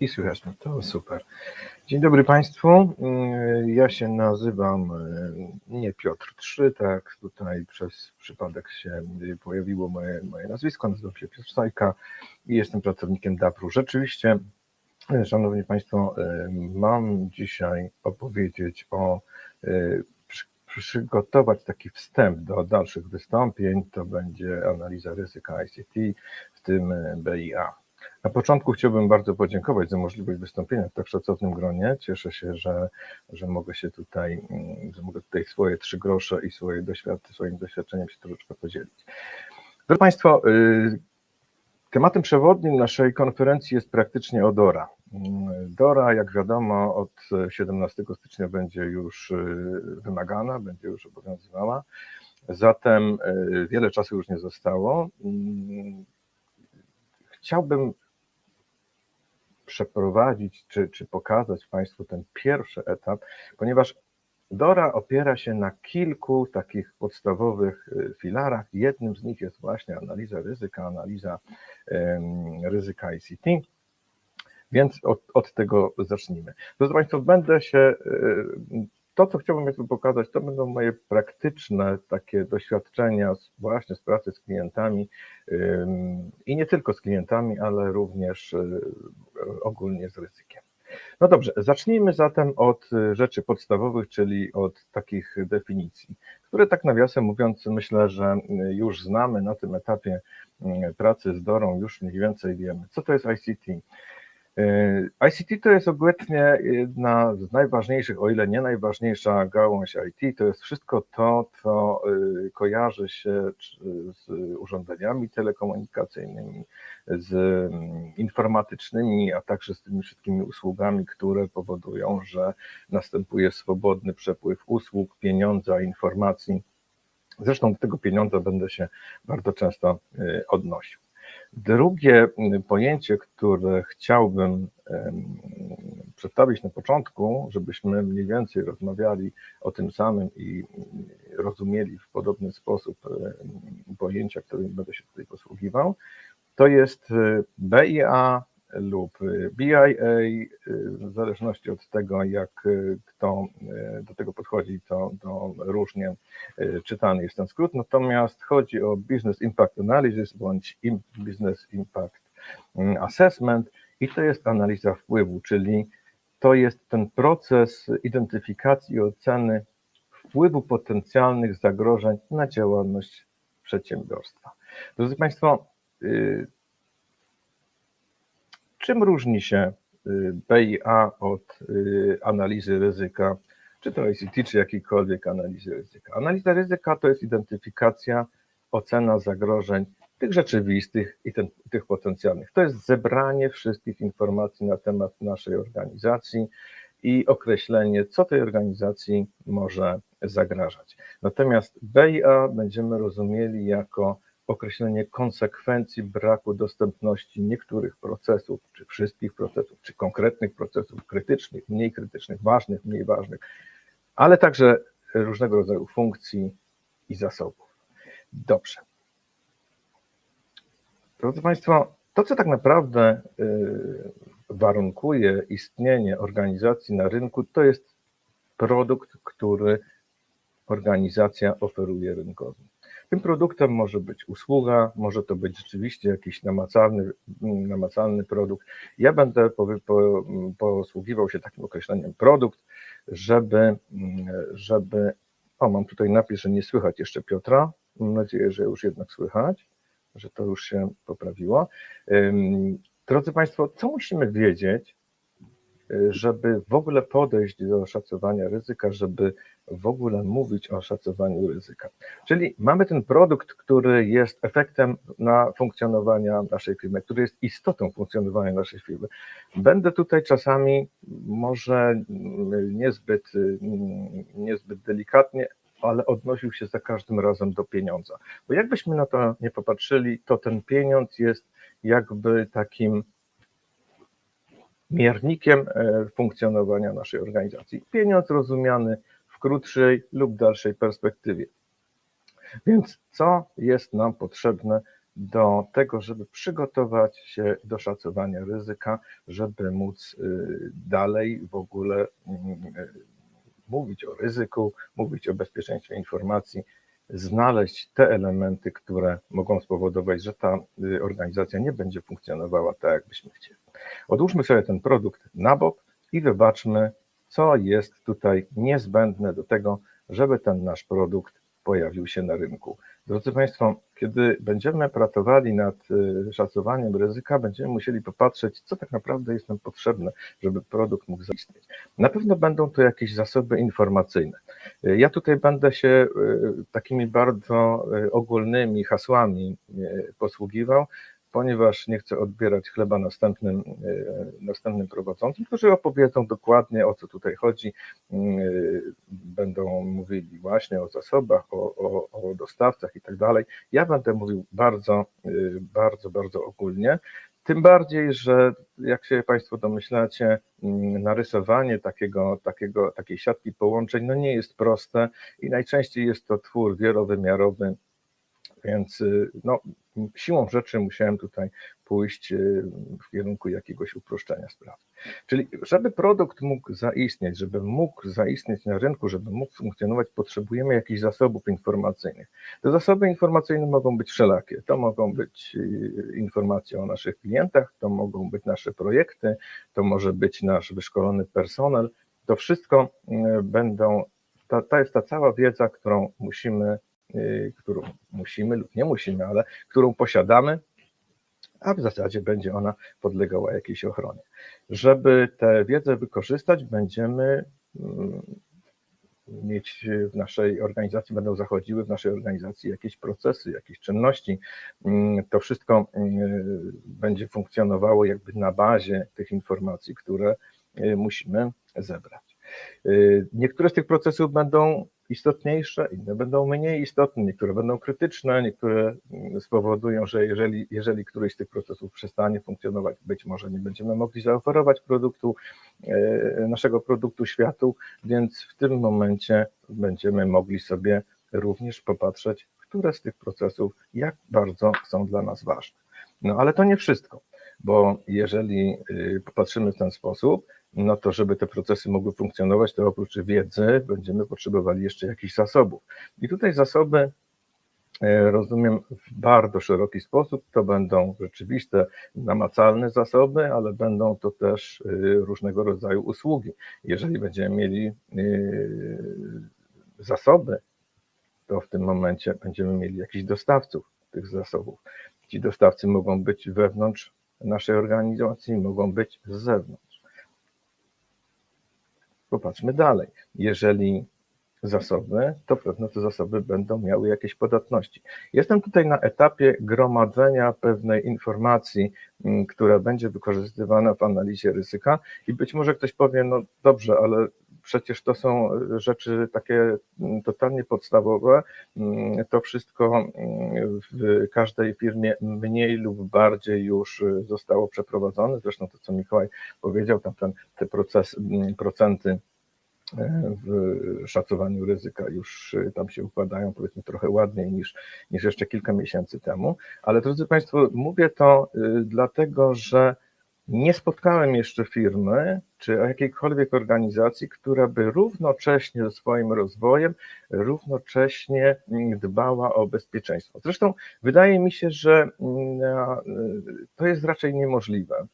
I słychać mnie, to super. Dzień dobry Państwu. Mm, Ja się nazywam e, nie Piotr III, tak tutaj przez przypadek się pojawiło moje, moje nazwisko, nazywam się Piotr Stajka i jestem pracownikiem DAPR-u. Rzeczywiście, e, Szanowni Państwo, e, mam dzisiaj opowiedzieć o, przy- przygotować taki wstęp do dalszych wystąpień, to będzie analiza ryzyka ICT, w tym BIA. Na początku chciałbym bardzo podziękować za możliwość wystąpienia w tak szacownym gronie. Cieszę się, że, że mogę się tutaj, mm, że mogę tutaj swoje trzy grosze i swoje doświad, swoim doświadczeniem się troszeczkę podzielić. Drodzy Państwo, y, tematem przewodnim naszej konferencji jest praktycznie ODORA. Mm, DORA, jak wiadomo, od 17 stycznia będzie już y, wymagana, będzie już obowiązywała. Zatem y, wiele czasu już nie zostało. Chciałbym przeprowadzić czy, czy pokazać Państwu ten pierwszy etap, ponieważ DORA opiera się na kilku takich podstawowych y, filarach. Jednym z nich jest właśnie analiza ryzyka, analiza ryzyka ICT. Więc od, od tego zacznijmy. Drodzy Państwo, będę się, y, to co chciałbym Państwu pokazać, to będą moje praktyczne takie doświadczenia właśnie z pracy z klientami i nie tylko z klientami, ale również y, ogólnie z ryzykiem. No dobrze, zacznijmy zatem od y, rzeczy podstawowych, czyli od takich definicji, które tak nawiasem mówiąc myślę, że y, już znamy na tym etapie pracy z Dorą, już mniej więcej wiemy. Co to jest ICT? Y, ICT to jest obecnie jedna z najważniejszych, o ile nie najważniejsza gałąź IT, to jest wszystko to, co y, kojarzy się z urządzeniami telekomunikacyjnymi, z mm, informatycznymi, a także z tymi wszystkimi usługami, które powodują, że następuje swobodny przepływ usług, pieniądza, informacji. Zresztą do tego pieniądza będę się bardzo często y, odnosił. Drugie mm, pojęcie, które chciałbym przedstawić na początku, żebyśmy mniej więcej rozmawiali o tym samym i mm, rozumieli w podobny sposób em, pojęcia, którymi będę się tutaj posługiwał, to jest y, BIA lub y, BIA, y, w zależności od tego, jak y, kto do tego podchodzi, to, to różnie czytany jest ten skrót, natomiast chodzi o Business Impact Analysis bądź Business Impact mm, Assessment i to jest analiza wpływu, czyli to jest ten proces identyfikacji i oceny wpływu potencjalnych zagrożeń na działalność przedsiębiorstwa. Drodzy Państwo, czym różni się y, BIA od y, analizy ryzyka, czy to ICT, czy jakiejkolwiek analizy ryzyka? Analiza ryzyka to jest identyfikacja, ocena zagrożeń, tych rzeczywistych i ten, tych potencjalnych. To jest zebranie wszystkich informacji na temat naszej organizacji i określenie, co tej organizacji może zagrażać. Natomiast BIA będziemy rozumieli jako określenie konsekwencji braku dostępności niektórych procesów, czy wszystkich procesów, czy konkretnych procesów krytycznych, mniej krytycznych, ważnych, mniej ważnych, ale także różnego rodzaju funkcji i zasobów. Dobrze. Drodzy Państwo, to co tak naprawdę y, warunkuje istnienie organizacji na rynku, to jest produkt, który organizacja oferuje rynkowi. Tym produktem może być usługa, może to być rzeczywiście jakiś namacalny, namacalny produkt. Ja będę po, po, posługiwał się takim określeniem produkt, żeby, żeby. O, mam tutaj napis, że nie słychać jeszcze Piotra. Mam nadzieję, że już jednak słychać, że to już się poprawiło. Drodzy Państwo, co musimy wiedzieć, żeby w ogóle podejść do szacowania ryzyka, żeby w ogóle mówić o szacowaniu ryzyka. Czyli mamy ten produkt, który jest efektem na funkcjonowania naszej firmy, który jest istotą funkcjonowania naszej firmy. Będę tutaj czasami może niezbyt, niezbyt delikatnie, ale odnosił się za każdym razem do pieniądza. Bo jakbyśmy na to nie popatrzyli, to ten pieniądz jest jakby takim miernikiem e, funkcjonowania naszej organizacji. Pieniądz rozumiany w krótszej lub dalszej perspektywie. Więc co jest nam potrzebne do tego, żeby przygotować się do szacowania ryzyka, żeby móc y, dalej w ogóle mm, y, mówić o ryzyku, mówić o bezpieczeństwie informacji, znaleźć te elementy, które mogą spowodować, że ta y, organizacja nie będzie funkcjonowała tak, jakbyśmy chcieli. Odłóżmy sobie ten produkt na bok i wybaczmy, co jest tutaj niezbędne do tego, żeby ten nasz produkt pojawił się na rynku. Drodzy Państwo, kiedy będziemy pracowali nad y, szacowaniem ryzyka, będziemy musieli popatrzeć, co tak naprawdę jest nam potrzebne, żeby produkt mógł zaistnieć. Na pewno będą to jakieś zasoby informacyjne. Y, ja tutaj będę się y, takimi bardzo ogólnymi hasłami posługiwał, ponieważ nie chcę odbierać chleba następnym, e, następnym prowadzącym, którzy opowiedzą dokładnie o co tutaj chodzi. Mm, e, będą mówili właśnie o zasobach, o, o, o dostawcach i tak dalej. Ja będę mówił bardzo, e, bardzo, bardzo ogólnie. Tym bardziej, że jak się Państwo domyślacie, mm, narysowanie takiego, takiego, takiej siatki połączeń no nie jest proste i najczęściej jest to twór wielowymiarowy, więc no, siłą rzeczy musiałem tutaj pójść y, w kierunku jakiegoś uproszczenia sprawy. Czyli, żeby produkt mógł zaistnieć, żeby mógł zaistnieć na rynku, żeby mógł funkcjonować, potrzebujemy jakichś zasobów informacyjnych. Te zasoby informacyjne mogą być wszelakie. To mogą być y, informacje o naszych klientach, to mogą być nasze projekty, to może być nasz wyszkolony personel. To wszystko y, będą, ta, jest ta cała wiedza, którą musimy Y, którą musimy lub nie musimy, ale którą posiadamy, a w zasadzie będzie ona podlegała jakiejś ochronie. Żeby tę wiedzę wykorzystać, będziemy mm, mieć w naszej organizacji, będą zachodziły w naszej organizacji jakieś procesy, jakieś czynności. Mm, to wszystko mm, będzie funkcjonowało jakby na bazie tych informacji, które y, musimy zebrać. Y, niektóre z tych procesów będą istotniejsze, inne będą mniej istotne, niektóre będą krytyczne, niektóre mm, spowodują, że jeżeli, jeżeli któryś z tych procesów przestanie funkcjonować, być może nie będziemy mogli zaoferować produktu, e, naszego produktu światu, więc w tym momencie będziemy mogli sobie również popatrzeć, które z tych procesów jak bardzo są dla nas ważne. No ale to nie wszystko, bo jeżeli y, popatrzymy w ten sposób, no to żeby te procesy mogły funkcjonować, to oprócz wiedzy będziemy potrzebowali jeszcze jakichś zasobów. I tutaj zasoby e, rozumiem w bardzo szeroki sposób. To będą rzeczywiste, namacalne zasoby, ale będą to też e, różnego rodzaju usługi. Jeżeli będziemy mieli zasoby, to w tym momencie będziemy mieli jakichś dostawców tych zasobów. Ci dostawcy mogą być wewnątrz naszej organizacji, mogą być z zewnątrz. Popatrzmy dalej. Jeżeli zasoby, to pewno te zasoby będą miały jakieś podatności. Jestem tutaj na etapie gromadzenia pewnej informacji, mm, która będzie wykorzystywana w analizie ryzyka i być może ktoś powie, no dobrze, ale przecież to są rzeczy takie mm, totalnie podstawowe. Mm, to wszystko w każdej firmie mniej lub bardziej już zostało przeprowadzone. Zresztą to, co Mikołaj powiedział, tam ten, te proces, procenty E, w szacowaniu ryzyka już e, tam się układają powiedzmy trochę ładniej niż, niż jeszcze kilka miesięcy temu. Ale drodzy Państwo, mówię to e, dlatego, że nie spotkałem jeszcze firmy czy jakiejkolwiek organizacji, która by równocześnie ze swoim rozwojem, równocześnie dbała o bezpieczeństwo. Zresztą wydaje mi się, że to jest raczej niemożliwe,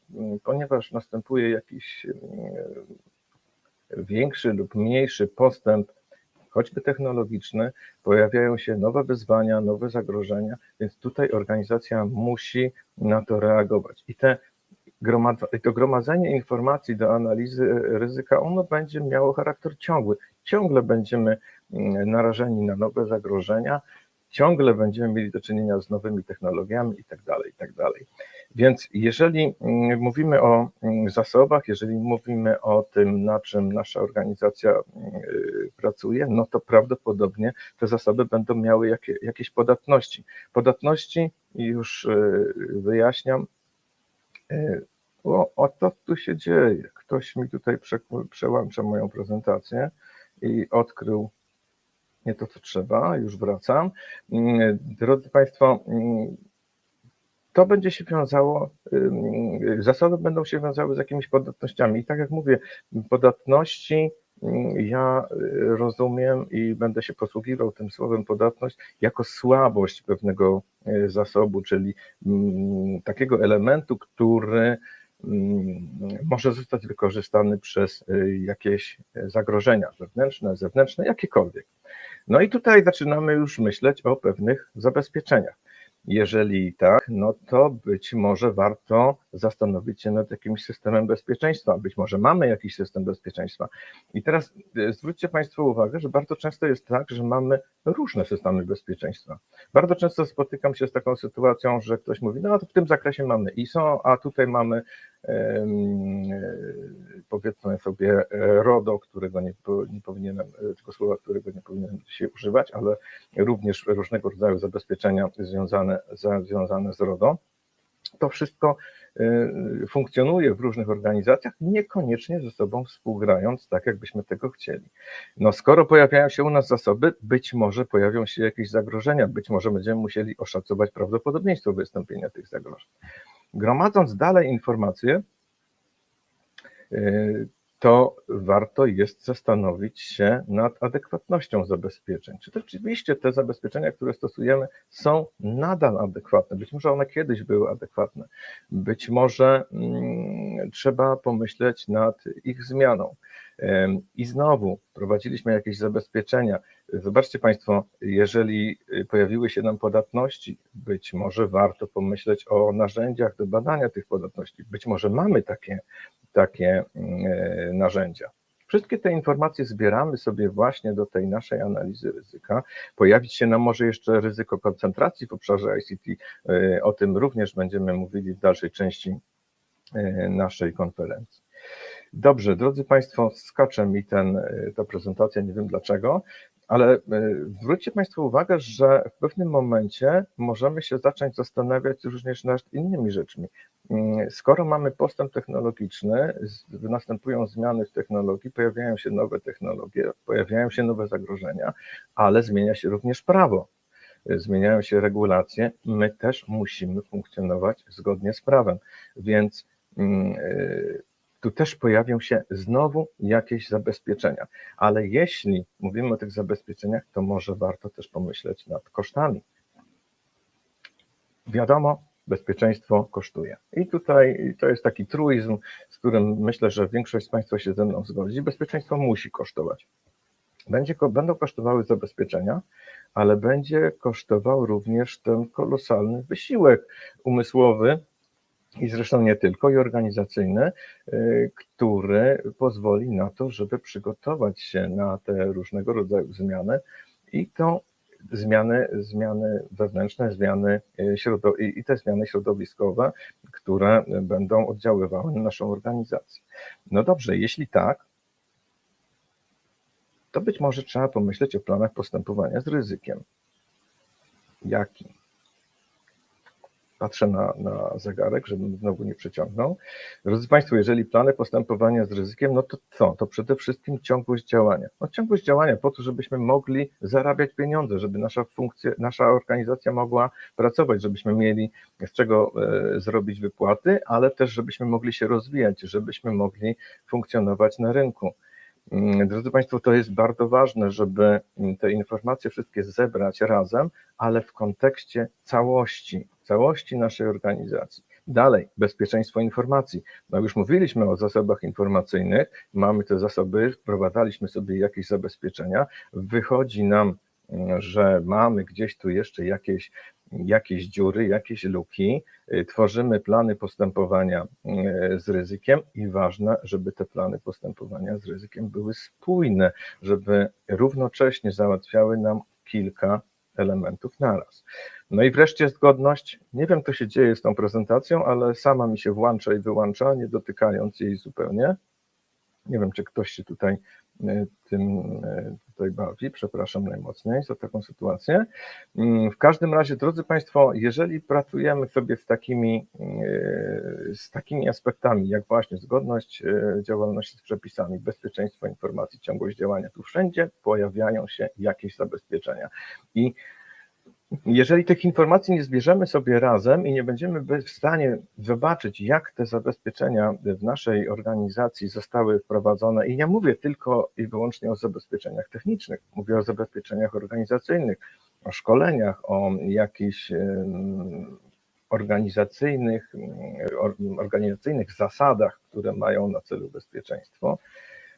ponieważ następuje jakiś większy lub mniejszy postęp, choćby technologiczny, pojawiają się nowe wyzwania, nowe zagrożenia, więc tutaj organizacja musi na to reagować. I te gromadzenie informacji do analizy ryzyka, ono będzie miało charakter ciągły. Ciągle będziemy mm, narażeni na nowe zagrożenia, ciągle będziemy mieli do czynienia z nowymi technologiami i tak dalej, i tak. Więc jeżeli mm, mówimy o mm, zasobach, jeżeli mówimy o tym, na czym nasza organizacja pracuje, no to prawdopodobnie te zasoby będą miały jakie, jakieś podatności. Podatności, już y, wyjaśniam, y, o, o to tu się dzieje. Ktoś mi tutaj prze, przełącza moją prezentację i odkrył nie to, co trzeba, już wracam. Drodzy Państwo, to będzie się wiązało, zasoby będą się wiązały z jakimiś podatnościami. I tak jak mówię, podatności ja rozumiem i będę się posługiwał tym słowem podatność jako słabość pewnego zasobu, czyli takiego elementu, który może zostać wykorzystany przez jakieś zagrożenia wewnętrzne, zewnętrzne, jakiekolwiek. No i tutaj zaczynamy już myśleć o pewnych zabezpieczeniach. Jeżeli tak, no to być może warto zastanowić się nad jakimś systemem bezpieczeństwa. Być może mamy jakiś system bezpieczeństwa. I teraz e, zwróćcie Państwo uwagę, że bardzo często jest tak, że mamy różne systemy bezpieczeństwa. Bardzo często spotykam się z taką sytuacją, że ktoś mówi, no to w tym zakresie mamy ISO, a tutaj mamy powiedzmy sobie RODO, którego nie, nie powinienem, e, tego słowa, którego nie powinienem dzisiaj używać, ale również różnego rodzaju zabezpieczenia związane, związane z RODO. To wszystko y, funkcjonuje w różnych organizacjach, niekoniecznie ze sobą współgrając tak, jakbyśmy tego chcieli. No skoro pojawiają się u nas zasoby, być może pojawią się jakieś zagrożenia, być może będziemy musieli oszacować prawdopodobieństwo wystąpienia tych zagrożeń. Gromadząc dalej informacje, y, to warto jest zastanowić się nad adekwatnością zabezpieczeń. Czy rzeczywiście te zabezpieczenia, które stosujemy, są nadal adekwatne? Być może one kiedyś były adekwatne, być może hmm, trzeba pomyśleć nad ich zmianą. I znowu prowadziliśmy jakieś zabezpieczenia. Zobaczcie Państwo, jeżeli pojawiły się nam podatności, być może warto pomyśleć o narzędziach do badania tych podatności. Być może mamy takie takie mm, e, narzędzia. Wszystkie te informacje zbieramy sobie właśnie do tej naszej analizy ryzyka. Pojawić się nam może jeszcze ryzyko koncentracji w obszarze ICT. E, o tym również będziemy mówili w dalszej części e, naszej konferencji. Dobrze, drodzy Państwo, skacze mi ten, ta prezentacja, nie wiem dlaczego, ale e, zwróćcie Państwo uwagę, że w pewnym momencie możemy się zacząć zastanawiać również nad innymi rzeczami. Mm, skoro mamy postęp technologiczny, następują zmiany w technologii, pojawiają się nowe technologie, pojawiają się nowe zagrożenia, ale zmienia się również prawo zmieniają się regulacje, my też musimy funkcjonować zgodnie z prawem. Więc mm, tu też pojawią się znowu jakieś zabezpieczenia. Ale jeśli mówimy o tych zabezpieczeniach, to może warto też pomyśleć nad kosztami. Wiadomo, bezpieczeństwo kosztuje. I tutaj to jest taki truizm, z którym myślę, że większość z Państwa się ze mną zgodzi. Bezpieczeństwo musi kosztować. Będzie, będą kosztowały zabezpieczenia, ale będzie kosztował również ten kolosalny wysiłek umysłowy, i zresztą nie tylko, i organizacyjny, y, który pozwoli na to, żeby przygotować się na te różnego rodzaju zmiany i to zmiany, zmiany wewnętrzne, zmiany y, środow- i te zmiany środowiskowe, które będą oddziaływały na naszą organizację. No dobrze, jeśli tak, to być może trzeba pomyśleć o planach postępowania z ryzykiem. Jakim? Patrzę na, na zegarek, żebym znowu nie przeciągnął. Drodzy Państwo, jeżeli plany postępowania z ryzykiem, no to co? To przede wszystkim ciągłość działania. No ciągłość działania po to, żebyśmy mogli zarabiać pieniądze, żeby nasza funkcja, nasza organizacja mogła pracować, żebyśmy mieli z czego e, zrobić wypłaty, ale też żebyśmy mogli się rozwijać, żebyśmy mogli funkcjonować na rynku. Mm, drodzy Państwo, to jest bardzo ważne, żeby te informacje wszystkie zebrać razem, ale w kontekście całości, całości naszej organizacji. Dalej, bezpieczeństwo informacji. No już mówiliśmy o zasobach informacyjnych, mamy te zasoby, wprowadzaliśmy sobie jakieś zabezpieczenia, wychodzi nam, że mamy gdzieś tu jeszcze jakieś jakieś dziury, jakieś luki, y, tworzymy plany postępowania y, z ryzykiem i ważne, żeby te plany postępowania z ryzykiem były spójne, żeby równocześnie załatwiały nam kilka elementów naraz. No i wreszcie zgodność. Nie wiem, co się dzieje z tą prezentacją, ale sama mi się włącza i wyłącza, nie dotykając jej zupełnie. Nie wiem, czy ktoś się tutaj e, tym e, tutaj bawi. Przepraszam najmocniej za taką sytuację. Mm, w każdym razie, drodzy Państwo, jeżeli pracujemy sobie z takimi, e, z takimi aspektami, jak właśnie zgodność działalności z przepisami, bezpieczeństwo informacji, ciągłość działania, tu wszędzie pojawiają się jakieś zabezpieczenia. I jeżeli tych informacji nie zbierzemy sobie razem i nie będziemy w stanie zobaczyć, jak te zabezpieczenia w naszej organizacji zostały wprowadzone, i nie mówię tylko i wyłącznie o zabezpieczeniach technicznych, mówię o zabezpieczeniach organizacyjnych, o szkoleniach, o jakichś organizacyjnych, organizacyjnych zasadach, które mają na celu bezpieczeństwo,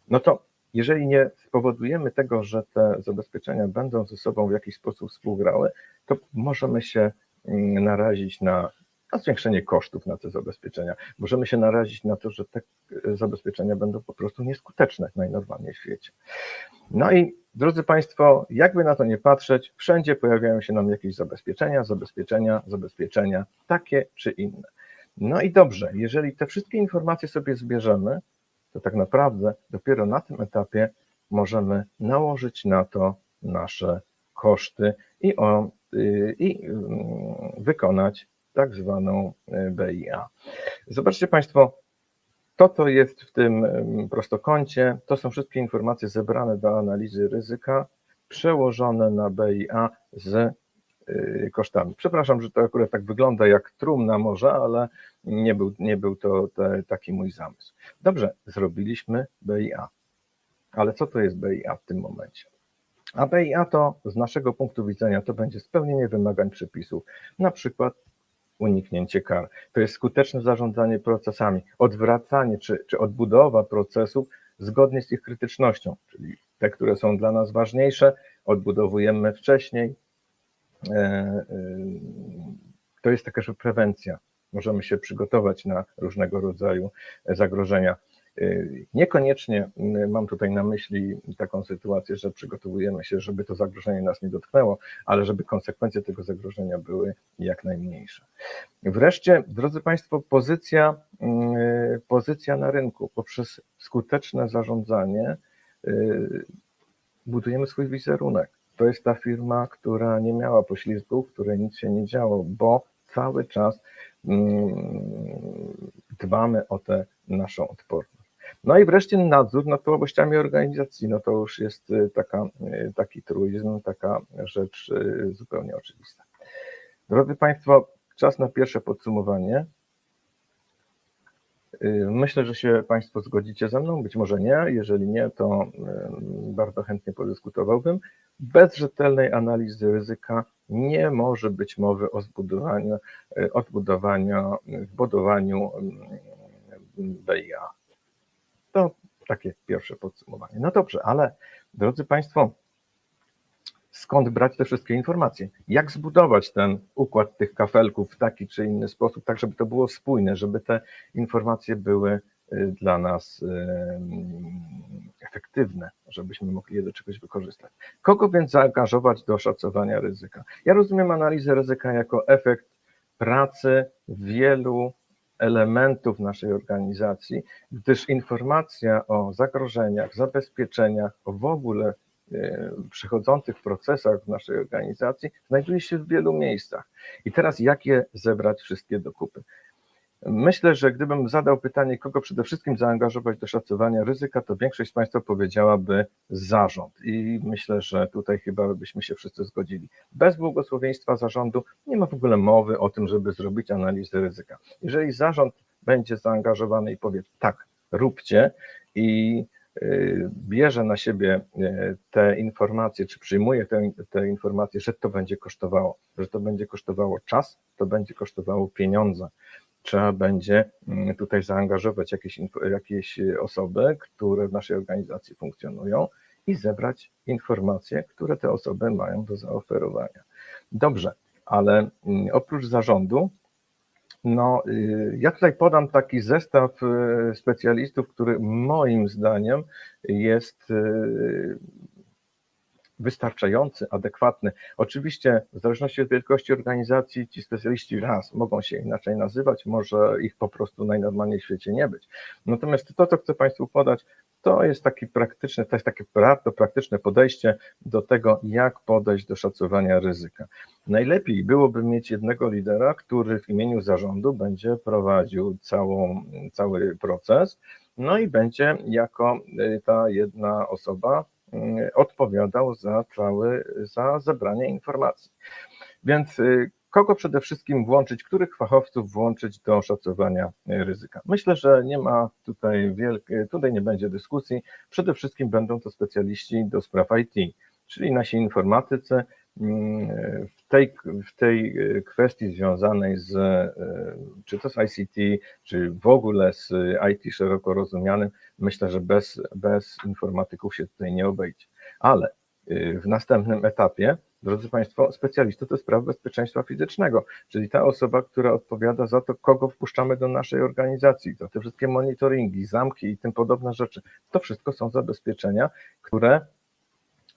no to jeżeli nie spowodujemy tego, że te zabezpieczenia będą ze sobą w jakiś sposób współgrały, to możemy się mm, narazić na, na zwiększenie kosztów na te zabezpieczenia. Możemy się narazić na to, że te e, zabezpieczenia będą po prostu nieskuteczne najnormalniej w świecie. No i drodzy Państwo, jakby na to nie patrzeć, wszędzie pojawiają się nam jakieś zabezpieczenia, zabezpieczenia, zabezpieczenia, takie czy inne. No i dobrze, jeżeli te wszystkie informacje sobie zbierzemy, to tak naprawdę dopiero na tym etapie możemy nałożyć na to nasze koszty i, o, y, i mm, wykonać tak zwaną y, BIA. Zobaczcie Państwo, to, co jest w tym ym, prostokącie, to są wszystkie informacje zebrane do analizy ryzyka, przełożone na BIA z kosztami. Przepraszam, że to akurat tak wygląda jak trumna może, ale nie był, nie był to te, taki mój zamysł. Dobrze, zrobiliśmy BIA. Ale co to jest BIA w tym momencie? A BIA to z naszego punktu widzenia to będzie spełnienie wymagań przepisów, na przykład uniknięcie kar. To jest skuteczne zarządzanie procesami, odwracanie czy, czy odbudowa procesów zgodnie z ich krytycznością, czyli te, które są dla nas ważniejsze, odbudowujemy wcześniej. E, e, To jest taka, że prewencja. Możemy się przygotować na różnego rodzaju zagrożenia. Y, Niekoniecznie mam tutaj na myśli taką sytuację, że przygotowujemy się, żeby to zagrożenie nas nie dotknęło, ale żeby konsekwencje tego zagrożenia były jak najmniejsze. Wreszcie, drodzy Państwo, pozycja, pozycja na rynku poprzez skuteczne zarządzanie budujemy swój wizerunek. To jest ta firma, która nie miała poślizgów, której nic się nie działo, bo cały czas mm, dbamy o tę naszą odporność. No i wreszcie nadzór nad całościami organizacji, no to już jest y, taka, y, taki truizm, taka rzecz y, zupełnie oczywista. Drodzy Państwo, czas na pierwsze podsumowanie. Y, Myślę, że się Państwo zgodzicie ze mną, być może nie, jeżeli nie, to y, bardzo chętnie podyskutowałbym. Bez rzetelnej analizy ryzyka nie może być mowy o zbudowaniu, y, odbudowaniu, wbudowaniu mm, BIA. To takie pierwsze podsumowanie. No dobrze, ale drodzy Państwo, skąd brać te wszystkie informacje? Jak zbudować ten układ tych kafelków w taki czy inny sposób, tak żeby to było spójne, żeby te informacje były y, dla nas y, efektywne, żebyśmy mogli je do czegoś wykorzystać. Kogo więc zaangażować do szacowania ryzyka? Ja rozumiem analizę ryzyka jako efekt pracy wielu elementów naszej organizacji, gdyż informacja o zagrożeniach, zabezpieczeniach, o w ogóle e, przychodzących procesach w naszej organizacji znajduje się w wielu miejscach. I teraz jak je zebrać wszystkie do kupy? Myślę, że gdybym zadał pytanie, kogo przede wszystkim zaangażować do szacowania ryzyka, to większość z Państwa powiedziałaby zarząd. I myślę, że tutaj chyba byśmy się wszyscy zgodzili. Bez błogosławieństwa zarządu nie ma w ogóle mowy o tym, żeby zrobić analizę ryzyka. Jeżeli zarząd będzie zaangażowany i powie tak, róbcie i bierze na siebie y, te informacje, czy przyjmuje te, te informacje, że to będzie kosztowało, że to będzie kosztowało czas, to będzie kosztowało pieniądze trzeba będzie mm, tutaj zaangażować jakieś, jakieś osoby, które w naszej organizacji funkcjonują i zebrać informacje, które te osoby mają do zaoferowania. Dobrze, ale mm, oprócz zarządu, no, y, ja tutaj podam taki zestaw y, specjalistów, który moim zdaniem jest y, wystarczający, adekwatny. Oczywiście w zależności od wielkości organizacji ci specjaliści raz mogą się inaczej nazywać, może ich po prostu najnormalniej w świecie nie być. Natomiast to, co chcę Państwu podać, to jest taki praktyczny, to jest takie bardzo praktyczne podejście do tego, jak podejść do szacowania ryzyka. Najlepiej byłoby mieć jednego lidera, który w imieniu zarządu będzie prowadził całą, cały proces, no i będzie jako y, ta jedna osoba y, odpowiadał za cały, za zebranie informacji. Więc y, kogo przede wszystkim włączyć, których fachowców włączyć do szacowania y, ryzyka? Myślę, że nie ma tutaj wielkiej, tutaj nie będzie dyskusji. Przede wszystkim będą to specjaliści do spraw IT, czyli nasi informatycy, mm, w tej, w tej kwestii związanej z czy to z ICT, czy w ogóle z IT szeroko rozumianym, myślę, że bez, bez informatyków się tutaj nie obejdzie. Ale w następnym etapie, drodzy Państwo, specjalista do spraw bezpieczeństwa fizycznego, czyli ta osoba, która odpowiada za to, kogo wpuszczamy do naszej organizacji, za te wszystkie monitoringi, zamki i tym podobne rzeczy. To wszystko są zabezpieczenia, które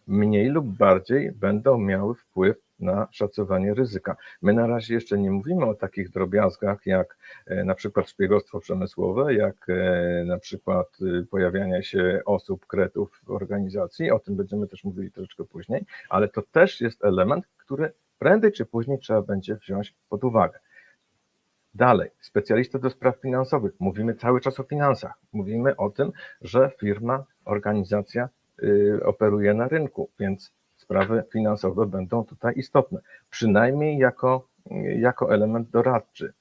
mniej lub bardziej będą miały wpływ na szacowanie ryzyka. My na razie jeszcze nie mówimy o takich drobiazgach jak e, na przykład szpiegostwo przemysłowe, jak e, na przykład e, pojawianie się osób, kretów w organizacji, o tym będziemy też mówili troszeczkę później, ale to też jest element, który prędzej czy później trzeba będzie wziąć pod uwagę. Dalej, specjalista do spraw finansowych. Mówimy cały czas o finansach. Mówimy o tym, że firma, organizacja y, operuje na rynku, więc sprawy finansowe będą tutaj istotne, przynajmniej jako, jako element doradczy.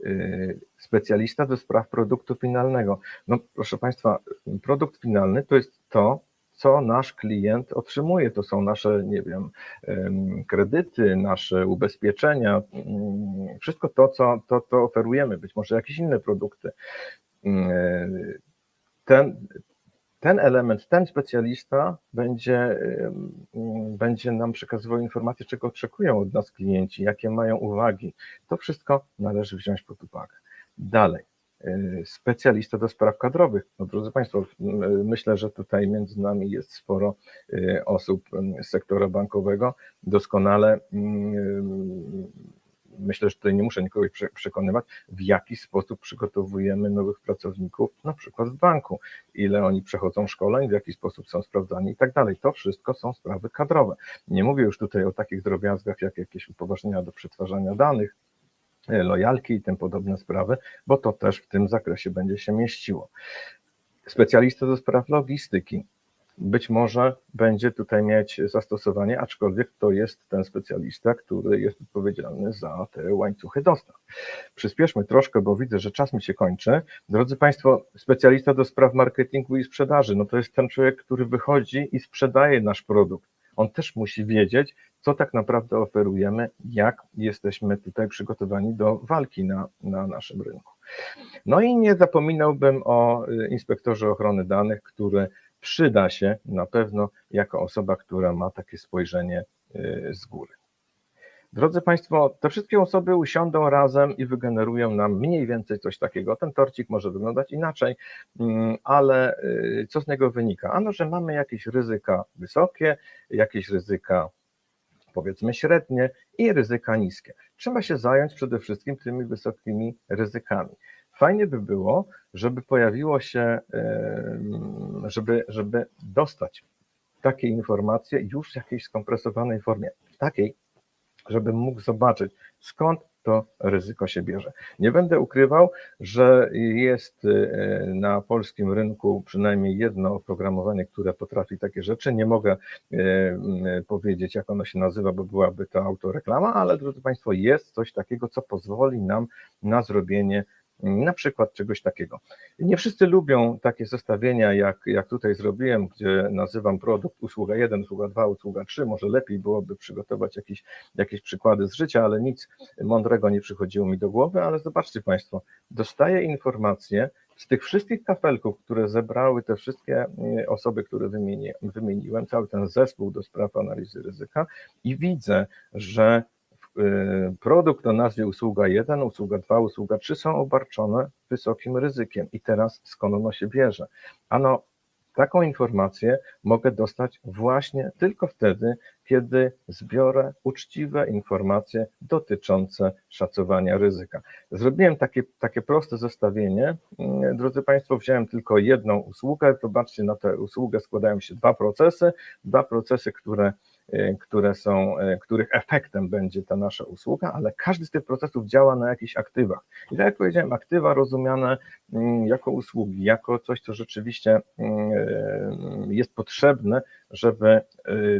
Yy, specjalista do spraw produktu finalnego. No proszę Państwa, produkt finalny to jest to, co nasz klient otrzymuje. To są nasze, nie wiem, kredyty, nasze ubezpieczenia, wszystko to, co to, to oferujemy, być może jakieś inne produkty. Yy, ten, ten element, ten specjalista będzie, będzie nam przekazywał informacje, czego oczekują od nas klienci, jakie mają uwagi. To wszystko należy wziąć pod uwagę. Dalej, y, specjalista do spraw kadrowych. No, drodzy Państwo, myślę, że tutaj między nami jest sporo y, osób z sektora bankowego. Doskonale myślę, że tutaj nie muszę nikogo przekonywać, w jaki sposób przygotowujemy nowych pracowników, na przykład w banku, ile oni przechodzą szkoleń, w jaki sposób są sprawdzani i tak dalej. To wszystko są sprawy kadrowe. Nie mówię już tutaj o takich drobiazgach, jak jakieś upoważnienia do przetwarzania danych, e, lojalki i tym podobne sprawy, bo to też w tym zakresie będzie się mieściło. Specjalista do spraw logistyki być może będzie tutaj mieć zastosowanie, aczkolwiek to jest ten specjalista, który jest odpowiedzialny za te łańcuchy dostaw. Przyspieszmy troszkę, bo widzę, że czas mi się kończy. Drodzy Państwo, specjalista do spraw marketingu i sprzedaży, no to jest ten człowiek, który wychodzi i sprzedaje nasz produkt. On też musi wiedzieć, co tak naprawdę oferujemy, jak jesteśmy tutaj przygotowani do walki na, na naszym rynku. No i nie zapominałbym o y, inspektorze ochrony danych, który przyda się na pewno jako osoba, która ma takie spojrzenie y, z góry. Drodzy Państwo, te wszystkie osoby usiądą razem i wygenerują nam mniej więcej coś takiego. Ten torcik może wyglądać inaczej, mm, ale y, co z niego wynika? Ano, że mamy jakieś ryzyka wysokie, jakieś ryzyka powiedzmy średnie i ryzyka niskie. Trzeba się zająć przede wszystkim tymi wysokimi ryzykami. Fajnie by było, żeby pojawiło się, żeby, żeby dostać takie informacje już w jakiejś skompresowanej formie, takiej, żebym mógł zobaczyć, skąd to ryzyko się bierze. Nie będę ukrywał, że jest e, na polskim rynku przynajmniej jedno oprogramowanie, które potrafi takie rzeczy. Nie mogę e, powiedzieć, jak ono się nazywa, bo byłaby to autoreklama, ale drodzy Państwo, jest coś takiego, co pozwoli nam na zrobienie na przykład czegoś takiego. Nie wszyscy lubią takie zestawienia, jak, jak tutaj zrobiłem, gdzie nazywam produkt usługa 1, usługa 2, usługa 3. Może lepiej byłoby przygotować jakieś, jakieś przykłady z życia, ale nic mądrego nie przychodziło mi do głowy. Ale zobaczcie Państwo, dostaję informacje z tych wszystkich kafelków, które zebrały te wszystkie e, osoby, które wymieni, wymieniłem, cały ten zespół do spraw analizy ryzyka i widzę, że produkt o nazwie usługa 1, usługa 2, usługa 3 są obarczone wysokim ryzykiem. I teraz skąd ono się bierze? Ano, taką informację mogę dostać właśnie tylko wtedy, kiedy zbiorę uczciwe informacje dotyczące szacowania ryzyka. Zrobiłem takie, takie proste zestawienie. Y, drodzy Państwo, wziąłem tylko jedną usługę. Zobaczcie, na tę usługę składają się dwa procesy, dwa procesy, które Y, które są, y, których efektem będzie ta nasza usługa, ale każdy z tych procesów działa na jakichś aktywach. I tak jak powiedziałem, aktywa rozumiane mm, jako usługi, jako coś, co rzeczywiście mm, y, jest potrzebne, żeby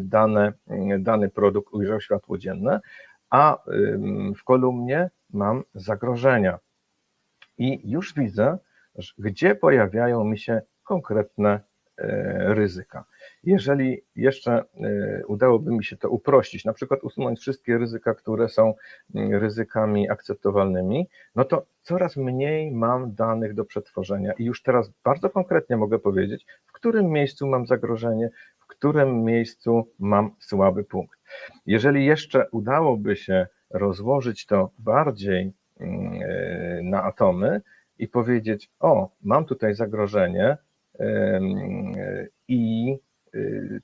dane, dany produkt ujrzał światło dzienne, a w kolumnie mam zagrożenia. I już widzę, gdzie pojawiają mi się konkretne e, ryzyka. Jeżeli jeszcze e, udałoby mi się to uprościć, na przykład usunąć wszystkie ryzyka, które są mm, ryzykami akceptowalnymi, no to coraz mniej mam danych do przetworzenia i już teraz bardzo konkretnie mogę powiedzieć, w którym miejscu mam zagrożenie, w którym miejscu mam słaby punkt. Jeżeli jeszcze udałoby się rozłożyć to bardziej e, na atomy i powiedzieć: O, mam tutaj zagrożenie i y,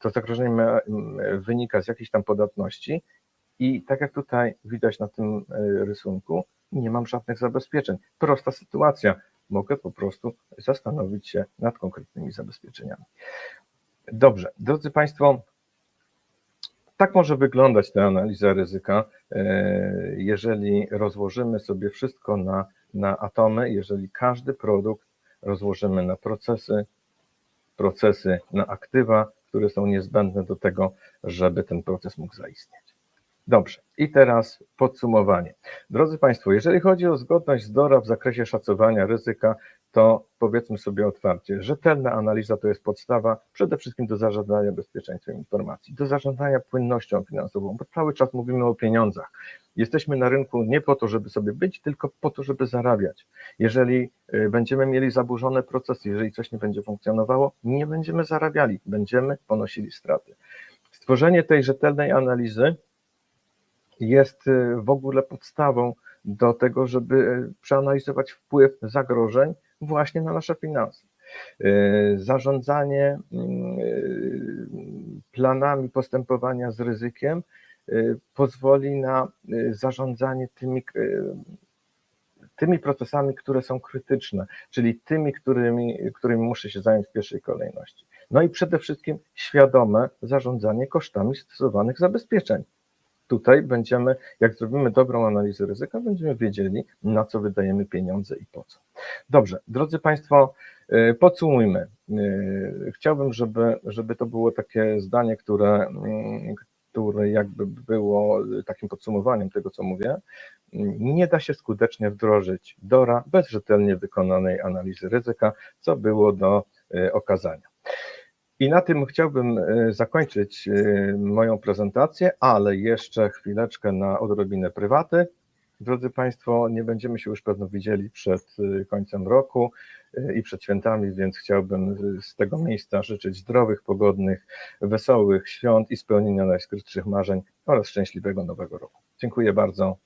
to zagrożenie ma, m, wynika z jakiejś tam podatności, i tak jak tutaj widać na tym e, rysunku, nie mam żadnych zabezpieczeń. Prosta sytuacja. Mogę po prostu zastanowić się nad konkretnymi zabezpieczeniami. Dobrze, drodzy Państwo, tak może wyglądać ta analiza ryzyka, jeżeli rozłożymy sobie wszystko na, na atomy, jeżeli każdy produkt rozłożymy na procesy, procesy na aktywa, które są niezbędne do tego, żeby ten proces mógł zaistnieć. Dobrze, i teraz podsumowanie. Drodzy Państwo, jeżeli chodzi o zgodność z DORA w zakresie szacowania ryzyka, to powiedzmy sobie otwarcie, rzetelna analiza to jest podstawa przede wszystkim do zarządzania bezpieczeństwem informacji, do zarządzania płynnością finansową, bo cały czas mówimy o pieniądzach. Jesteśmy na rynku nie po to, żeby sobie być, tylko po to, żeby zarabiać. Jeżeli y, będziemy mieli zaburzone procesy, jeżeli coś nie będzie funkcjonowało, nie będziemy zarabiali, będziemy ponosili straty. Stworzenie tej rzetelnej analizy jest y, w ogóle podstawą do tego, żeby y, przeanalizować wpływ zagrożeń właśnie na nasze finanse. Y, Zarządzanie y, planami postępowania z ryzykiem pozwoli na zarządzanie tymi, tymi procesami, które są krytyczne, czyli tymi, którymi, którymi muszę się zająć w pierwszej kolejności. No i przede wszystkim świadome zarządzanie kosztami stosowanych zabezpieczeń tutaj będziemy, jak zrobimy dobrą analizę ryzyka, będziemy wiedzieli, na co wydajemy pieniądze i po co. Dobrze, drodzy Państwo, y, podsumujmy. Y, Chciałbym, żeby, żeby to było takie zdanie, które, mm, które jakby było takim podsumowaniem tego, co mówię. Nie da się skutecznie wdrożyć DORA bez rzetelnie wykonanej analizy ryzyka, co było do y, okazania. I na tym chciałbym e, zakończyć e, moją prezentację, ale jeszcze chwileczkę na odrobinę prywaty. Drodzy Państwo, nie będziemy się już pewno widzieli przed e, końcem roku i przed świętami, więc chciałbym z tego miejsca życzyć zdrowych, pogodnych, wesołych świąt i spełnienia najskrytszych marzeń oraz szczęśliwego nowego roku. Dziękuję bardzo.